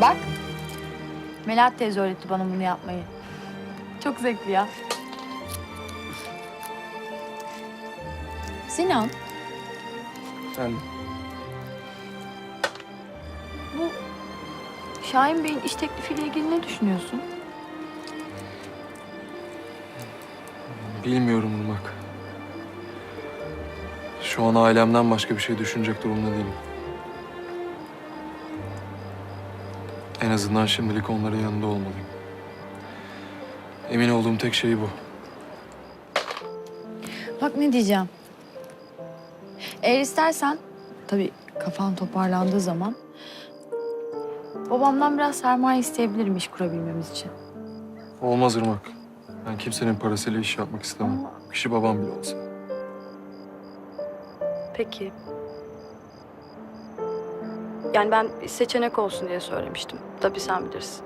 Bak. Melahat teyze öğretti bana bunu yapmayı. Çok zevkli ya. Sinan, Ben bu Şahin Bey'in iş teklifiyle ilgili ne düşünüyorsun? bilmiyorum Irmak. Şu an ailemden başka bir şey düşünecek durumda değilim. En azından şimdilik onların yanında olmalıyım. Emin olduğum tek şey bu. Bak ne diyeceğim. Eğer istersen, tabii kafan toparlandığı zaman... ...babamdan biraz sermaye isteyebilirim iş kurabilmemiz için. Olmaz Irmak. Ben kimsenin parasıyla iş yapmak istemem. Kişi babam bile olsa. Peki. Yani ben seçenek olsun diye söylemiştim. Tabii sen bilirsin.